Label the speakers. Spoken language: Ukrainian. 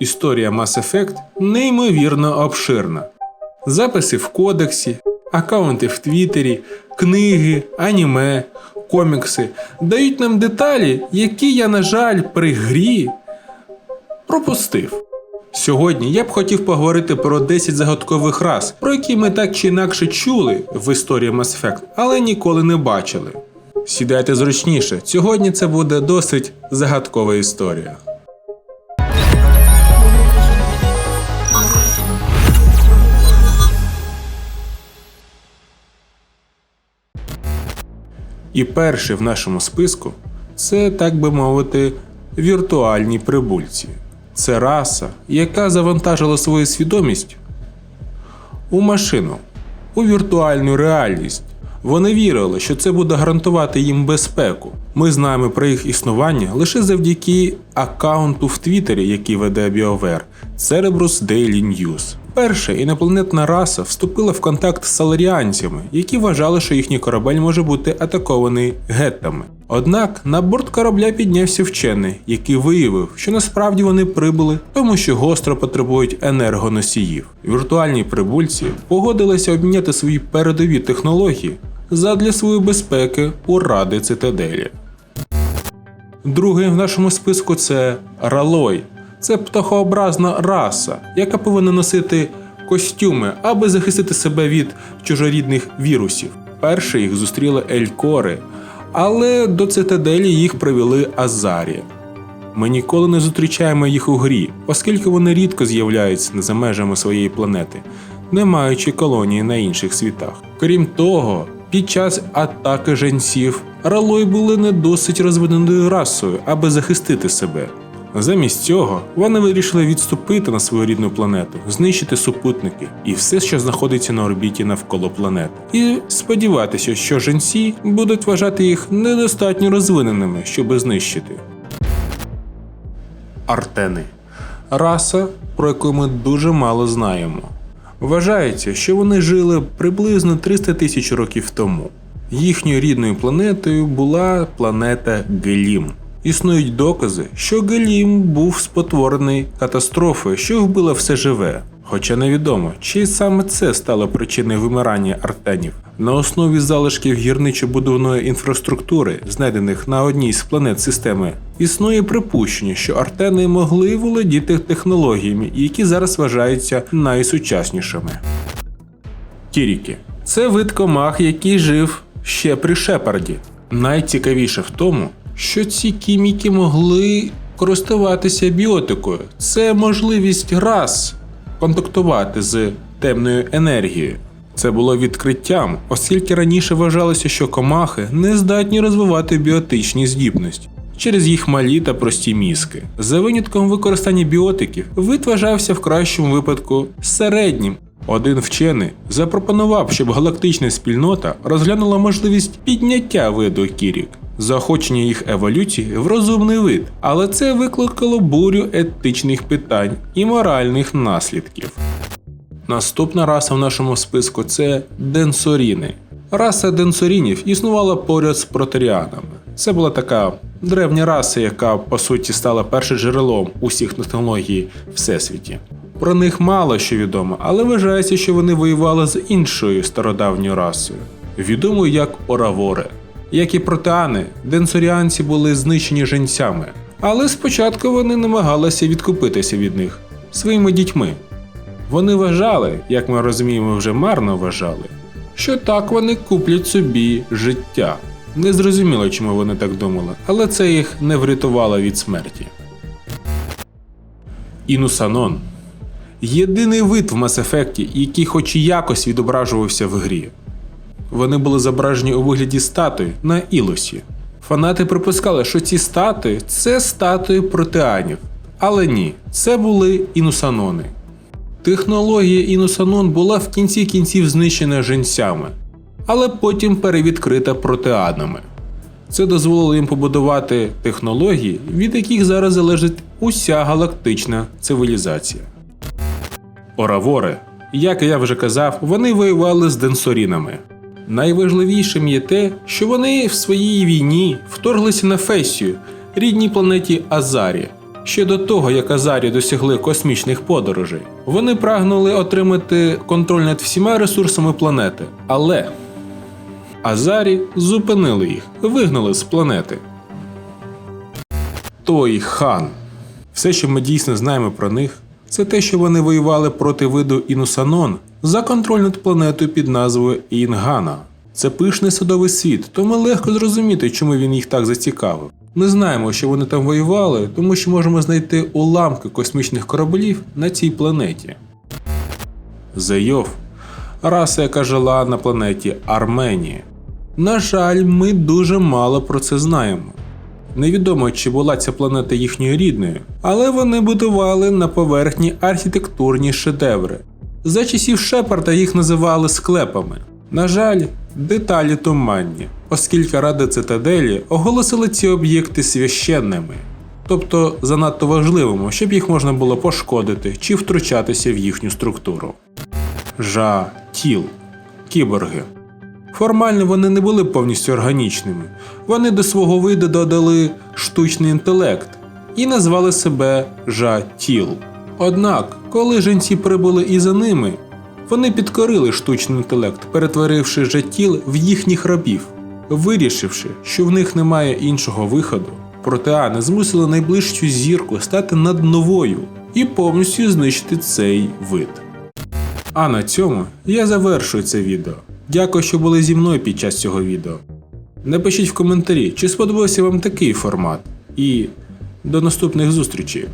Speaker 1: Історія Mass Effect неймовірно обширна. Записи в кодексі, аккаунти в Твіттері, книги, аніме, комікси дають нам деталі, які я, на жаль, при грі пропустив. Сьогодні я б хотів поговорити про 10 загадкових рас, про які ми так чи інакше чули в історії Mass Effect, але ніколи не бачили. Сідайте зручніше, сьогодні це буде досить загадкова історія. І перший в нашому списку це, так би мовити, віртуальні прибульці. Це раса, яка завантажила свою свідомість у машину, у віртуальну реальність. Вони вірили, що це буде гарантувати їм безпеку. Ми знаємо про їх існування лише завдяки аккаунту в Твіттері, який веде BioWare Cerebrus Daily News. Перша інопланетна раса вступила в контакт з саларіанцями, які вважали, що їхній корабель може бути атакований геттами. Однак на борт корабля піднявся вчений, який виявив, що насправді вони прибули, тому що гостро потребують енергоносіїв. Віртуальні прибульці погодилися обміняти свої передові технології задля своєї безпеки у ради цитаделі. Другий в нашому списку це Ралой. Це птахообразна раса, яка повинна носити костюми, аби захистити себе від чужорідних вірусів. Перше їх зустріли Елькори, але до цитаделі їх привели Азарі. Ми ніколи не зустрічаємо їх у грі, оскільки вони рідко з'являються за межами своєї планети, не маючи колонії на інших світах. Крім того, під час атаки женців ралої були не досить розвиненою расою, аби захистити себе. Замість цього вони вирішили відступити на свою рідну планету, знищити супутники і все, що знаходиться на орбіті навколо планети, і сподіватися, що женці будуть вважати їх недостатньо розвиненими, щоби знищити. Артени раса, про яку ми дуже мало знаємо. Вважається, що вони жили приблизно 300 тисяч років тому. Їхньою рідною планетою була планета Гелім. Існують докази, що Гелім був спотворений катастрофою, що вбила все живе. Хоча невідомо, чи саме це стало причиною вимирання артенів. На основі залишків гірничо-будівної інфраструктури, знайдених на одній з планет системи, існує припущення, що артени могли володіти технологіями, які зараз вважаються найсучаснішими. Кіріки це вид комах, який жив ще при Шепарді. Найцікавіше в тому, що ці кіміки могли користуватися біотикою. Це можливість раз контактувати з темною енергією. Це було відкриттям, оскільки раніше вважалося, що комахи не здатні розвивати біотичні здібності через їх малі та прості мізки. За винятком використання біотиків вид вважався в кращому випадку середнім. Один вчений запропонував, щоб галактична спільнота розглянула можливість підняття виду кірік, заохочення їх еволюції в розумний вид, але це викликало бурю етичних питань і моральних наслідків. Наступна раса в нашому списку це денсоріни. Раса денсорінів існувала поряд з протеріанами. Це була така древня раса, яка по суті стала першим джерелом усіх технологій всесвіті. Про них мало що відомо, але вважається, що вони воювали з іншою стародавньою расою, відомою як Оравори. Як і протеани, денсоріанці були знищені женцями, але спочатку вони намагалися відкупитися від них своїми дітьми. Вони вважали, як ми розуміємо, вже марно вважали, що так вони куплять собі життя. Незрозуміло, чому вони так думали, але це їх не врятувало від смерті. Інусанон єдиний вид в Mass Effect, який хоч і якось відображувався в грі. Вони були зображені у вигляді статуй на Ілосі. Фанати припускали, що ці статуї це статуї протеанів. Але ні, це були інусанони. Технологія інусанон була в кінці кінців знищена женцями, але потім перевідкрита протеанами. Це дозволило їм побудувати технології, від яких зараз залежить уся галактична цивілізація. Оравори, як я вже казав, вони воювали з денсорінами. Найважливішим є те, що вони в своїй війні вторглися на Фесію, рідній планеті Азарі, Ще до того, як Азарі досягли космічних подорожей, вони прагнули отримати контроль над всіма ресурсами планети. Але Азарі зупинили їх, вигнали з планети. Той хан. Все, що ми дійсно знаємо про них, це те, що вони воювали проти виду Інусанон за контроль над планетою під назвою Інгана. Це пишний садовий світ, тому легко зрозуміти, чому він їх так зацікавив. Ми знаємо, що вони там воювали, тому що можемо знайти уламки космічних кораблів на цій планеті. Зайов раса, яка жила на планеті Арменія. На жаль, ми дуже мало про це знаємо. Невідомо, чи була ця планета їхньою рідною, але вони будували на поверхні архітектурні шедеври. За часів Шепарда їх називали склепами. На жаль, деталі туманні, оскільки Ради Цитаделі оголосили ці об'єкти священними, тобто занадто важливими, щоб їх можна було пошкодити чи втручатися в їхню структуру. Жа тіл кіборги. Формально вони не були повністю органічними. Вони до свого виду додали штучний інтелект і назвали себе Жа-Тіл. Однак, коли жінці прибули і за ними, вони підкорили штучний інтелект, перетворивши жа-тіл в їхніх рабів. Вирішивши, що в них немає іншого виходу, протеани змусили найближчу зірку стати над новою і повністю знищити цей вид. А на цьому я завершую це відео. Дякую, що були зі мною під час цього відео. Напишіть в коментарі, чи сподобався вам такий формат. І до наступних зустрічей!